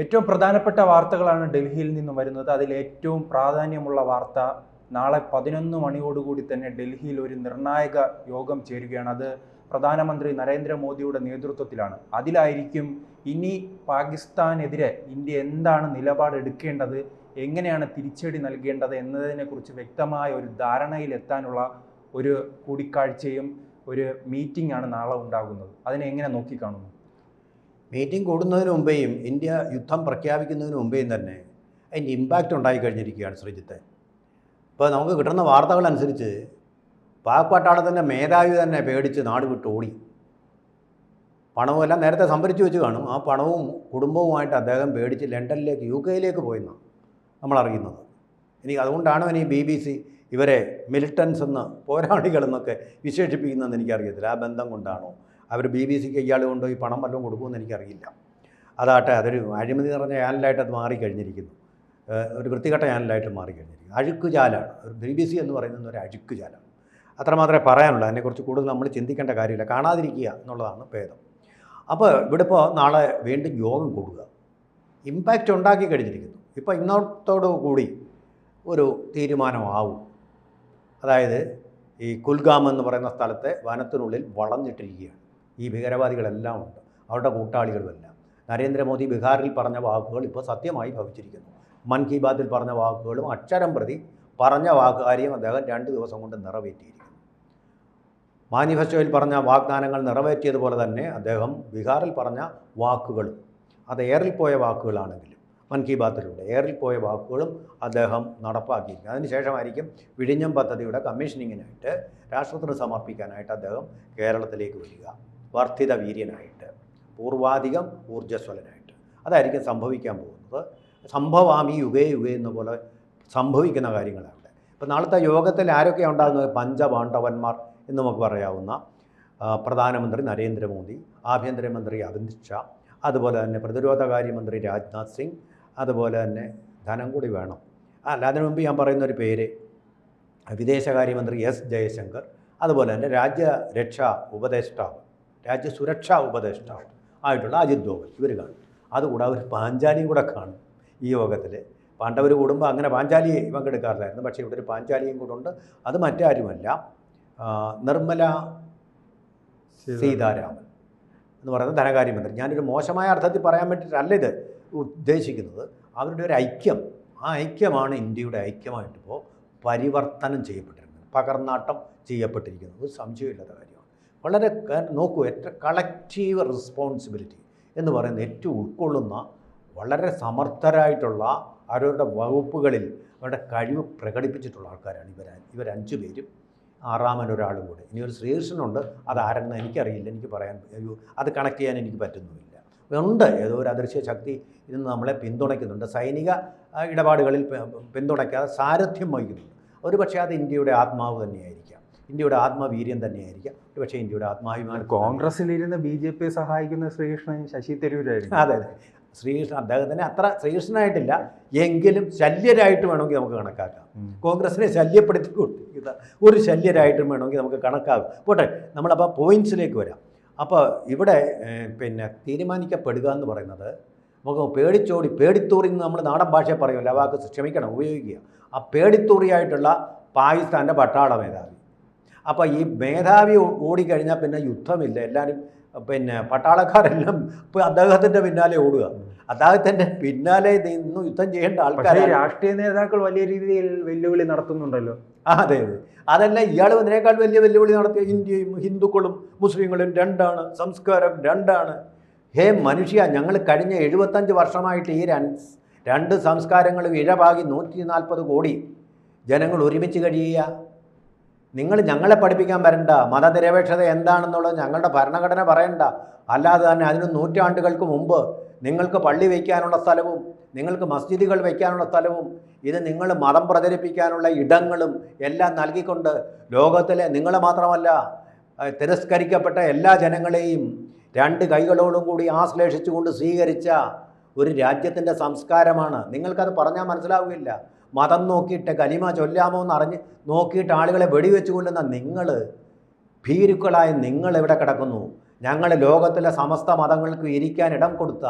ഏറ്റവും പ്രധാനപ്പെട്ട വാർത്തകളാണ് ഡൽഹിയിൽ നിന്നും വരുന്നത്. അതിൽ ഏറ്റവും പ്രാധാന്യമുള്ള വാർത്ത നാളെ പതിനൊന്ന് മണിയോടുകൂടി തന്നെ ഡൽഹിയിൽ ഒരു നിർണായക യോഗം ചേരുകയാണ്. അത് പ്രധാനമന്ത്രി നരേന്ദ്രമോദിയുടെ നേതൃത്വത്തിലാണ്. അതിലായിരിക്കും ഇനി പാകിസ്ഥാനെതിരെ ഇന്ത്യ എന്താണ് നിലപാടെടുക്കേണ്ടത് എങ്ങനെയാണ് തിരിച്ചടി നൽകേണ്ടത് എന്നതിനെക്കുറിച്ച് വ്യക്തമായ ഒരു ധാരണയിലെത്താനുള്ള ഒരു കൂടിക്കാഴ്ചയും ഒരു മീറ്റിംഗ് ആണ് നാളെ ഉണ്ടാകുന്നത്. അതിനെ എങ്ങനെ നോക്കിക്കാണുന്നു? മീറ്റിംഗ് കൂടുന്നതിന് മുമ്പേയും ഇന്ത്യ യുദ്ധം പ്രഖ്യാപിക്കുന്നതിന് മുമ്പേയും തന്നെ അതിന്റെ ഇമ്പാക്റ്റ് ഉണ്ടായി കഴിഞ്ഞിരിക്കുകയാണ് ശ്രീജിത്ത്. ഇപ്പോൾ നമുക്ക് കിട്ടുന്ന വാർത്തകളനുസരിച്ച് പാക് പട്ടാളത്തിന്റെ മേധാവി തന്നെ പേടിച്ച് നാട് വിട്ട് ഓടി. പണവും എല്ലാം നേരത്തെ സംഭരിച്ചു വെച്ച് കാണും. ആ പണവും കുടുംബവുമായിട്ട് അദ്ദേഹം പേടിച്ച് ലണ്ടനിലേക്ക് യു കെയിലേക്ക് പോയെന്നാണ് നമ്മളറിയുന്നത് എനിക്ക് അതുകൊണ്ടാണ് ഇനി ബി ബി സി ഇവരെ മിലിറ്റൻസ് എന്ന് പോരാളികളെന്നൊക്കെ വിശേഷിപ്പിക്കുന്നതെന്ന് എനിക്കറിയത്തില്ല. ആ ബന്ധം കൊണ്ടാണോ അവർ ബി ബി സിക്ക് ഇയാൾ കൊണ്ടുപോയി പണം വല്ലതും കൊടുക്കുമെന്ന് എനിക്കറിയില്ല. അതാട്ടെ അതൊരു അഴിമതി നിറഞ്ഞ ചാനലായിട്ട് അത് മാറിക്കഴിഞ്ഞിരിക്കുന്നു. ഒരു വൃത്തികെട്ട ചാനലായിട്ട് മാറിക്കഴിഞ്ഞിരിക്കുന്നു. അഴുക്കുചാലാണ് ഒരു ബി ബി സി എന്ന് പറയുന്നത് ഒരു അഴുക്കുചാലാണ് അത്രമാത്രമേ പറയാനുള്ളൂ. അതിനെക്കുറിച്ച് കൂടുതൽ നമ്മൾ ചിന്തിക്കേണ്ട കാര്യമില്ല. കാണാതിരിക്കുക എന്നുള്ളതാണ് ഭേദം. അപ്പോൾ ഇവിടെ ഇപ്പോൾ നാളെ വീണ്ടും യോഗം കൂടുക. ഇമ്പാക്റ്റ് ഉണ്ടാക്കി കഴിഞ്ഞിരിക്കുന്നു. ഇപ്പോൾ ഇന്നത്തോടു കൂടി ഒരു തീരുമാനമാവും. അതായത് ഈ കുൽഗാം എന്ന് പറയുന്ന സ്ഥലത്തെ വനത്തിനുള്ളിൽ വളഞ്ഞിട്ടിരിക്കുകയാണ്. ഈ ഭീകരവാദികളെല്ലാം ഉണ്ട്. അവരുടെ കൂട്ടാളികളുമെല്ലാം. നരേന്ദ്രമോദി ബീഹാറിൽ പറഞ്ഞ വാക്കുകൾ ഇപ്പോൾ സത്യമായി ഭവിച്ചിരിക്കുന്നു. മൻ കി ബാത്തിൽ പറഞ്ഞ വാക്കുകളും അക്ഷരം പ്രതി പറഞ്ഞ വാക്കുകാര്യം അദ്ദേഹം രണ്ട് ദിവസം കൊണ്ട് നിറവേറ്റിയിരിക്കുന്നു. മാനിഫെസ്റ്റോയിൽ പറഞ്ഞ വാഗ്ദാനങ്ങൾ നിറവേറ്റിയതുപോലെ തന്നെ അദ്ദേഹം ബീഹാറിൽ പറഞ്ഞ വാക്കുകളും അത് ഏറിൽ പോയ വാക്കുകളാണെങ്കിലും മൻ കി ബാത്തിലൂടെ ഏറിൽ പോയ വാക്കുകളും അദ്ദേഹം നടപ്പാക്കിയിരിക്കും അതിനുശേഷമായിരിക്കും വിഴിഞ്ഞം പദ്ധതിയുടെ കമ്മീഷനിങ്ങിനായിട്ട് രാഷ്ട്രത്തിന് സമർപ്പിക്കാനായിട്ട് അദ്ദേഹം കേരളത്തിലേക്ക് വരിക. വർദ്ധിത വീര്യനായിട്ട് പൂർവാധികം ഊർജസ്വലനായിട്ട്. അതായിരിക്കും സംഭവിക്കാൻ പോകുന്നത്. സംഭവാമി യുഗേ യുഗേ എന്ന പോലെ സംഭവിക്കുന്ന കാര്യങ്ങളാണ് അവിടെ. ഇപ്പം നാളത്തെ യോഗത്തിൽ ആരൊക്കെയാണ് ഉണ്ടാകുന്നത്? പഞ്ചപാണ്ഡവന്മാർ എന്ന് നമുക്ക് പറയാവുന്ന പ്രധാനമന്ത്രി നരേന്ദ്രമോദി ആഭ്യന്തരമന്ത്രി അമിത് ഷാ അതുപോലെ തന്നെ പ്രതിരോധകാര്യമന്ത്രി രാജ്നാഥ് സിംഗ് അതുപോലെ തന്നെ ധനം കൂടി വേണം. അല്ല അതിനു മുമ്പ് ഞാൻ പറയുന്ന ഒരു പേര് വിദേശകാര്യമന്ത്രി എസ് ജയശങ്കർ അതുപോലെ തന്നെ രാജ്യരക്ഷാ ഉപദേഷ്ടാവ് രാജ്യസുരക്ഷാ ഉപദേഷ്ടാവ് ആയിട്ടുള്ള അജിത് ഡോവൽ. ഇവർ കാണും. അതുകൂടാതെ ഒരു പാഞ്ചാലിയും കൂടെ കാണും ഈ യോഗത്തിൽ പാണ്ഡവർ കൂടുമ്പോൾ അങ്ങനെ പാഞ്ചാലി പങ്കെടുക്കാറില്ലായിരുന്നു. പക്ഷേ ഇവിടെ ഒരു പാഞ്ചാലിയും കൂടെ ഉണ്ട്. അത് മറ്റാരുമല്ല നിർമ്മല സീതാരാമൻ. എന്ന് പറയുന്ന ധനകാര്യമന്ത്രി. ഞാനൊരു മോശമായ അർത്ഥത്തിൽ പറയാൻ വേണ്ടിയിട്ടല്ല ഇത് ഉദ്ദേശിക്കുന്നത്. അവരുടെ ഒരു ഐക്യം. ആ ഐക്യമാണ് ഇന്ത്യയുടെ ഐക്യമായിട്ടിപ്പോൾ പരിവർത്തനം ചെയ്യപ്പെട്ടിരിക്കുന്നത്. പകർന്നാട്ടം ചെയ്യപ്പെട്ടിരിക്കുന്നത്. സംശയമില്ലാത്ത കാര്യമാണ്. വളരെ നോക്കൂ ഏറ്റവും കളക്റ്റീവ് റെസ്പോൺസിബിലിറ്റി എന്ന് പറയുന്ന ഏറ്റവും ഉൾക്കൊള്ളുന്ന വളരെ സമർത്ഥരായിട്ടുള്ള അവരവരുടെ വകുപ്പുകളിൽ അവരുടെ കഴിവ് പ്രകടിപ്പിച്ചിട്ടുള്ള ആൾക്കാരാണ് ഇവർ ഇവർ അഞ്ചു പേരും. ആറാമൻ ഒരാളും കൂടെ. ഇനി ഒരു ശ്രീകൃഷ്ണനുണ്ട്. അത് ആരെന്ന് എനിക്കറിയില്ല. എനിക്ക് പറയാൻ അത് കണക്ട് ചെയ്യാൻ എനിക്ക് പറ്റുന്നുമില്ല. ഉണ്ട്. ഏതോ ഒരു അദൃശ്യ ശക്തി ഇന്ന് നമ്മളെ പിന്തുണയ്ക്കുന്നുണ്ട്. സൈനിക ഇടപാടുകളിൽ പിന്തുണയ്ക്കാതെ സാരഥ്യം വഹിക്കുന്നുണ്ട്. ഒരു പക്ഷേ അത് ഇന്ത്യയുടെ ആത്മാവ് തന്നെയായിരിക്കാം. ഇന്ത്യയുടെ ആത്മവീര്യം തന്നെയായിരിക്കാം. പക്ഷേ ഇന്ത്യയുടെ ആത്മാഭിമാനം കോൺഗ്രസിലിരുന്ന് ബി ജെ പി സഹായിക്കുന്ന ശ്രീകൃഷ്ണൻ ശശി തരൂരായിരുന്നു അതെ അതെ. ശ്രീകൃഷ്ണൻ തന്നെ അത്ര ശ്രീകൃഷ്ണനായിട്ടില്ല. എങ്കിലും ശല്യരായിട്ട് വേണമെങ്കിൽ നമുക്ക് കണക്കാക്കാം. കോൺഗ്രസിനെ ശല്യപ്പെടുത്തി ശല്യപ്പെടുത്തിക്കൊണ്ടിരിക്കുന്ന ഒരു ശല്യരായിട്ടും വേണമെങ്കിൽ നമുക്ക് കണക്കാകും പോട്ടെ നമ്മളപ്പോൾ പോയിന്റ്സിലേക്ക് വരാം. അപ്പോൾ ഇവിടെ പിന്നെ തീരുമാനിക്കപ്പെടുക എന്ന് പറയുന്നത് നമുക്ക് പേടിച്ചോടി പേടിത്തൂറി എന്ന് നമ്മൾ നാടൻ ഭാഷയിൽ പറയുമല്ലോ ആ വാക്ക് ക്ഷമിക്കണം ഉപയോഗിക്കുക. ആ പേടിത്തൂറിയായിട്ടുള്ള പാകിസ്ഥാന്റെ പട്ടാള മേധാവി. അപ്പോൾ ഈ മേധാവി ഓടിക്കഴിഞ്ഞാൽ പിന്നെ യുദ്ധമില്ല. എല്ലാവരും പിന്നെ പട്ടാളക്കാരെല്ലാം ഇപ്പോൾ അദ്ദേഹത്തിന്റെ പിന്നാലെ ഓടുക. അദ്ദേഹത്തിന്റെ പിന്നാലെ നിന്ന് യുദ്ധം ചെയ്യേണ്ട ആൾക്കാർ രാഷ്ട്രീയ നേതാക്കൾ വലിയ രീതിയിൽ വെല്ലുവിളി നടത്തുന്നുണ്ടല്ലോ. ആ അതെ അതെ. അതല്ല ഇയാൾ ഇതിനേക്കാൾ വലിയ വെല്ലുവിളി നടത്തിയ ഇന്ത്യയും ഹിന്ദുക്കളും മുസ്ലിങ്ങളും രണ്ടാണ്. സംസ്കാരം രണ്ടാണ്. ഹേ മനുഷ്യ ഞങ്ങൾ കഴിഞ്ഞ എഴുപത്തഞ്ച് വർഷമായിട്ട് ഈ രണ്ട് രണ്ട് സംസ്കാരങ്ങളും ഇഴപാകി നൂറ്റി നാൽപ്പത് കോടി ജനങ്ങൾ ഒരുമിച്ച് കഴിയുക. നിങ്ങൾ ഞങ്ങളെ പഠിപ്പിക്കാൻ വരണ്ട മതനിരപേക്ഷത എന്താണെന്നുള്ളത് ഞങ്ങളുടെ ഭരണഘടന പറയണ്ട. അല്ലാതെ തന്നെ അതിന് നൂറ്റാണ്ടുകൾക്ക് മുമ്പ് നിങ്ങൾക്ക് പള്ളി വയ്ക്കാനുള്ള സ്ഥലവും നിങ്ങൾക്ക് മസ്ജിദുകൾ വയ്ക്കാനുള്ള സ്ഥലവും ഇത് നിങ്ങൾ മതം പ്രചരിപ്പിക്കാനുള്ള ഇടങ്ങളും എല്ലാം നൽകിക്കൊണ്ട് ലോകത്തിലെ നിങ്ങളെ മാത്രമല്ല തിരസ്കരിക്കപ്പെട്ട എല്ലാ ജനങ്ങളെയും രണ്ട് കൈകളോടും കൂടി ആശ്ലേഷിച്ചുകൊണ്ട് സ്വീകരിച്ച ഒരു രാജ്യത്തിന്റെ സംസ്കാരമാണ്. നിങ്ങൾക്കത് പറഞ്ഞാൽ മനസ്സിലാവുകയില്ല. മതം നോക്കിയിട്ട് കലിമ ചൊല്ലാമോ എന്ന് അറിഞ്ഞ് നോക്കിയിട്ട് ആളുകളെ വെടിവെച്ച് കൊല്ലുന്ന നിങ്ങൾ ഭീരുക്കളായ നിങ്ങൾ എവിടെ കിടക്കുന്നു? ഞങ്ങൾ ലോകത്തിലെ സമസ്ത മതങ്ങൾക്ക് ഇരിക്കാൻ ഇടം കൊടുത്ത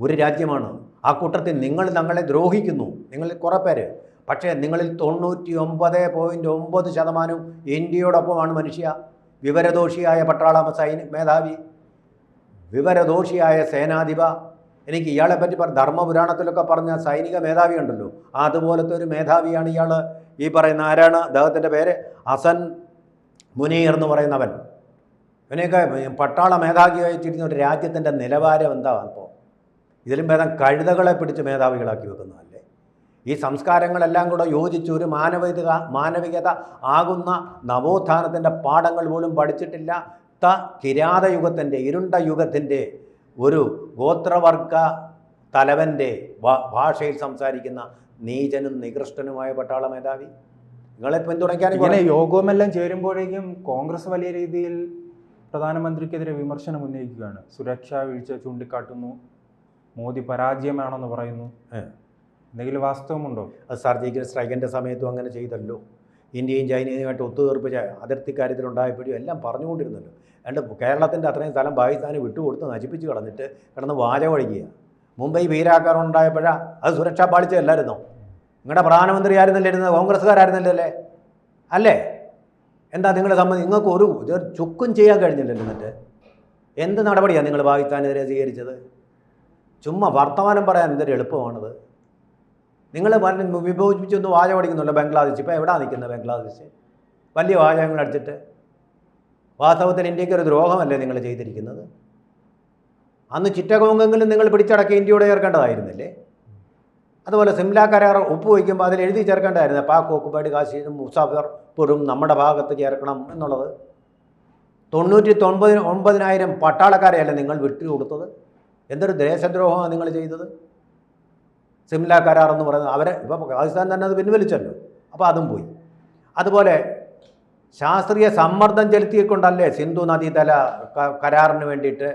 ഒരു രാജ്യമാണ്. ആ കൂട്ടത്തിൽ നിങ്ങൾ ഞങ്ങളെ ദ്രോഹിക്കുന്നു. നിങ്ങളിൽ കുറേ പേര്. പക്ഷേ നിങ്ങളിൽ തൊണ്ണൂറ്റി ഒമ്പത് പോയിന്റ് ഒമ്പത് ശതമാനവും ഇന്ത്യയോടൊപ്പമാണ് മനുഷ്യ. വിവരദോഷിയായ പട്ടാള സൈനിക മേധാവി. വിവരദോഷിയായ സേനാധിപ. എനിക്ക് ഇയാളെ പറ്റി പറ ധർമ്മപുരാണത്തിലൊക്കെ പറഞ്ഞ സൈനിക മേധാവി ഉണ്ടല്ലോ. അതുപോലത്തെ ഒരു മേധാവിയാണ് ഇയാൾ ഈ പറയുന്ന ആരാണ്? അദ്ദേഹത്തിന്റെ പേര് അസൻ മുനീർ എന്ന് പറയുന്നവൻ. ഇവനെയൊക്കെ പട്ടാള മേധാവി വെച്ചിരുന്ന ഒരു രാജ്യത്തിന്റെ നിലവാരം എന്താ അപ്പോൾ ഇതിലും ഭേദം കഴുതകളെ പിടിച്ച് മേധാവികളാക്കി വെക്കുന്നതല്ലേ? ഈ സംസ്കാരങ്ങളെല്ലാം കൂടെ യോജിച്ച് ഒരു മാനവികത മാനവികത ആകുന്ന നവോത്ഥാനത്തിന്റെ പാഠങ്ങൾ പോലും പഠിച്ചിട്ടില്ല കിരാതയുഗത്തിന്റെ ഇരുണ്ട യുഗത്തിന്റെ ഒരു ഗോത്രവർഗ തലവന്റെ ഭാഷയിൽ സംസാരിക്കുന്ന നീചനും നികൃഷ്ടനുമായ പട്ടാള മേധാവി. നിങ്ങളെ പിന്തുണയ്ക്കാൻ ഇങ്ങനെ യോഗവുമെല്ലാം ചേരുമ്പോഴേക്കും കോൺഗ്രസ് വലിയ രീതിയിൽ പ്രധാനമന്ത്രിക്കെതിരെ വിമർശനം ഉന്നയിക്കുകയാണ്. സുരക്ഷാ വീഴ്ച ചൂണ്ടിക്കാട്ടുന്നു. മോദി പരാജയമാണെന്ന് പറയുന്നു. എന്തെങ്കിലും വാസ്തവമുണ്ടോ? അത് സർജിക്കൽ സ്ട്രൈക്കിന്റെ സമയത്തും അങ്ങനെ ചെയ്തല്ലോ. ഇന്ത്യയും ചൈനയുമായിട്ട് ഒത്തുതീർപ്പ് അതിർത്തി കാര്യത്തിലുണ്ടായപ്പോഴും എല്ലാം പറഞ്ഞുകൊണ്ടിരുന്നല്ലോ. രണ്ട് കേരളത്തിന്റെ അത്രയും സ്ഥലം പാകിസ്ഥാന് വിട്ടുകൊടുത്ത് നശിപ്പിച്ച് കളഞ്ഞിട്ട് കിടന്ന് വാചകടിക്കുക മുംബൈ ഭീരാക്കാരം ഉണ്ടായപ്പോഴാണ് അത് സുരക്ഷാ പാളിച്ചയല്ലായിരുന്നോ നിങ്ങളുടെ പ്രധാനമന്ത്രി ആയിരുന്നല്ലേ ഇരുന്നത്? കോൺഗ്രസ്സുകാരായിരുന്നല്ലേ അല്ലേ? എന്താ നിങ്ങളെ സംബന്ധിച്ച് നിങ്ങൾക്ക് ഒരു ചുക്കും ചെയ്യാൻ കഴിഞ്ഞില്ലല്ലോ എന്നിട്ട്. എന്ത് നടപടിയാണ് നിങ്ങൾ പാകിസ്ഥാനെതിരെ സ്വീകരിച്ചത്? ചുമ്മാ വർത്തമാനം പറയാൻ എന്തൊരു എളുപ്പമാണത്? നിങ്ങൾ പറഞ്ഞ് വിഭജിച്ചൊന്ന് വാചകം ബംഗ്ലാദേശ്? ഇപ്പോൾ എവിടെയാണ് നിൽക്കുന്നത് ബംഗ്ലാദേശ്? വലിയ വാചകങ്ങൾ അടിച്ചിട്ട്. വാസ്തവത്തിൽ ഇന്ത്യയ്ക്ക് ഒരു ദ്രോഹമല്ലേ നിങ്ങൾ ചെയ്തിരിക്കുന്നത്? അന്ന് ചിറ്റകോങ്കെങ്കിലും നിങ്ങൾ പിടിച്ചടക്കി ഇന്ത്യയോട് ചേർക്കേണ്ടതായിരുന്നില്ലേ? അതുപോലെ സിംല കരാർ ഒപ്പുവയ്ക്കുമ്പോൾ അതിൽ എഴുതി ചേർക്കേണ്ടതായിരുന്നു പാക് ഓക്കുപൈഡ് കാശ്മീരും മുസാഫർപൂരും നമ്മുടെ ഭാഗത്ത് ചേർക്കണം എന്നുള്ളത്. തൊണ്ണൂറ്റി തൊൻപതിന് ഒൻപതിനായിരം പട്ടാളക്കാരെയല്ലേ നിങ്ങൾ വിട്ടുകൊടുത്തത് എന്തൊരു ദേശദ്രോഹമാണ് നിങ്ങൾ ചെയ്തത്? സിംല കരാർ എന്ന് പറയുന്നത് അവരെ ഇപ്പോൾ പാകിസ്ഥാൻ തന്നെ അത് പിൻവലിച്ചല്ലോ. അപ്പോൾ അതും പോയി. അതുപോലെ ശാസ്ത്രീയ സമ്മർദ്ദം ചെലുത്തിക്കൊണ്ടല്ലേ സിന്ധു നദീതല കരാറിന് വേണ്ടിയിട്ട്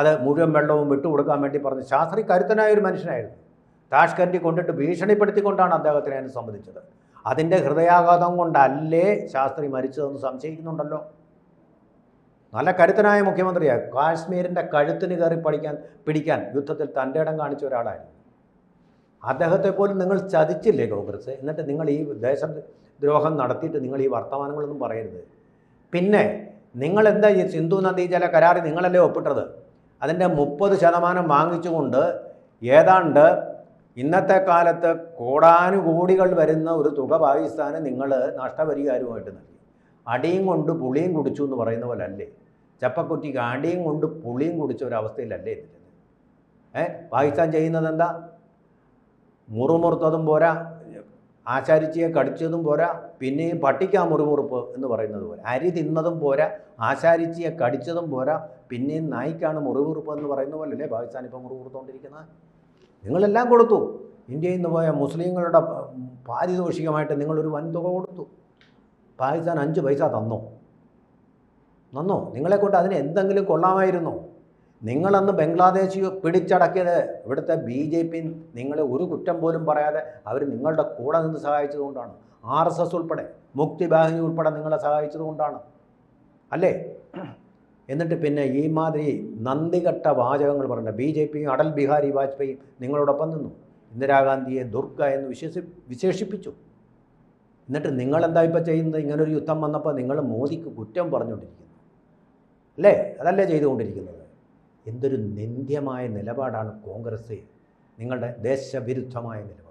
അത് മുഴുവൻ വെള്ളവും വിട്ടുകൊടുക്കാൻ വേണ്ടി പറഞ്ഞു ശാസ്ത്രീയ കരുത്തനായ ഒരു മനുഷ്യനായിരുന്നു. താഷ്കരി കൊണ്ടിട്ട് ഭീഷണിപ്പെടുത്തിക്കൊണ്ടാണ് അദ്ദേഹത്തിനെ അതിന് സംബന്ധിച്ചത്. അതിന്റെ ഹൃദയാഘാതം കൊണ്ടല്ലേ ശാസ്ത്രി മരിച്ചതെന്ന് സംശയിക്കുന്നുണ്ടല്ലോ. നല്ല കരുത്തനായ മുഖ്യമന്ത്രിയാണ് കാശ്മീരിന്റെ കഴുത്തിന് കയറി പഠിക്കാൻ പിടിക്കാൻ യുദ്ധത്തിൽ തന്റെ ഇടം കാണിച്ച ഒരാളായിരുന്നു. അദ്ദേഹത്തെ പോലും നിങ്ങൾ ചതിച്ചില്ലേ കോൺഗ്രസ്? എന്നിട്ട് നിങ്ങൾ ഈ ദേശദ്രോഹം നടത്തിയിട്ട് നിങ്ങൾ ഈ വർത്തമാനങ്ങളൊന്നും പറയരുത്. പിന്നെ നിങ്ങൾ എന്താ ഈ സിന്ധു നദീജല കരാറിൽ നിങ്ങളല്ലേ ഒപ്പിട്ടത്? അതിന്റെ മുപ്പത് ശതമാനം വാങ്ങിച്ചുകൊണ്ട് ഏതാണ്ട് ഇന്നത്തെ കാലത്ത് കോടാനുകോടികൾ വരുന്ന ഒരു തുക പാകിസ്ഥാന് നിങ്ങൾ നഷ്ടപരിഹാരമായിട്ട് നൽകി. അടിയും കൊണ്ട് പുളിയും കുടിച്ചു എന്ന് പറയുന്ന പോലെ അല്ലേ ചപ്പക്കുറ്റിക്ക് അടിയും കൊണ്ട് പുളിയും കുടിച്ച ഒരവസ്ഥയിലല്ലേ ഇത്. ഏ? പാകിസ്ഥാൻ ചെയ്യുന്നത് എന്താ? മുറുമുറുത്തതും പോരാ. ആശാരിച്ചിയെ കടിച്ചതും പോരാ പിന്നെയും പട്ടിക്കാ മുറിമുറുപ്പ് എന്ന് പറയുന്നത് പോലെ. അരി തിന്നതും പോരാ ആശാരിച്ചിയെ കടിച്ചതും പോരാ പിന്നെയും നായിക്കാണ് മുറിവുറുപ്പ് എന്ന് പറയുന്ന പോലെ അല്ലേ പാകിസ്ഥാൻ ഇപ്പോൾ മുറിവുറുത്തുകൊണ്ടിരിക്കുന്നത് നിങ്ങളെല്ലാം കൊടുത്തു. ഇന്ത്യയിൽ നിന്ന് പോയ മുസ്ലിങ്ങളുടെ പാരിതോഷികമായിട്ട് നിങ്ങളൊരു വൻതുക കൊടുത്തു. പാകിസ്ഥാൻ അഞ്ച് പൈസ തന്നോ. നന്നോ നിങ്ങളെക്കൊണ്ട് അതിന് എന്തെങ്കിലും കൊള്ളാമായിരുന്നോ. നിങ്ങളന്ന് ബംഗ്ലാദേശ് പിടിച്ചടക്കിയത് ഇവിടുത്തെ ബി ജെ പി നിങ്ങളെ ഒരു കുറ്റം പോലും പറയാതെ അവർ നിങ്ങളുടെ കൂടെ നിന്ന് സഹായിച്ചതുകൊണ്ടാണ് ആർ എസ് എസ് ഉൾപ്പെടെ മുക്തി ബാഹിനി ഉൾപ്പെടെ നിങ്ങളെ സഹായിച്ചതുകൊണ്ടാണ് അല്ലേ? എന്നിട്ട് പിന്നെ ഈ മാതിരി നന്ദികെട്ട വാചകങ്ങൾ പറഞ്ഞ ബി ജെ പിയും അടൽ ബിഹാരി വാജ്പേയി നിങ്ങളോടൊപ്പം നിന്നു. ഇന്ദിരാഗാന്ധിയെ ദുർഗ എന്ന് വിശേഷി വിശേഷിപ്പിച്ചു. എന്നിട്ട് നിങ്ങളെന്താ ഇപ്പോൾ ചെയ്യുന്നത്? ഇങ്ങനൊരു യുദ്ധം വന്നപ്പോൾ നിങ്ങൾ മോദിക്ക് കുറ്റം പറഞ്ഞുകൊണ്ടിരിക്കുന്നു. അല്ലേ? അതല്ലേ ചെയ്തുകൊണ്ടിരിക്കുന്നത്? എന്തൊരു നിന്ദ്യമായ നിലപാടാണ് കോൺഗ്രസ്. നിങ്ങളുടെ ദേശവിരുദ്ധമായ നിലപാട്.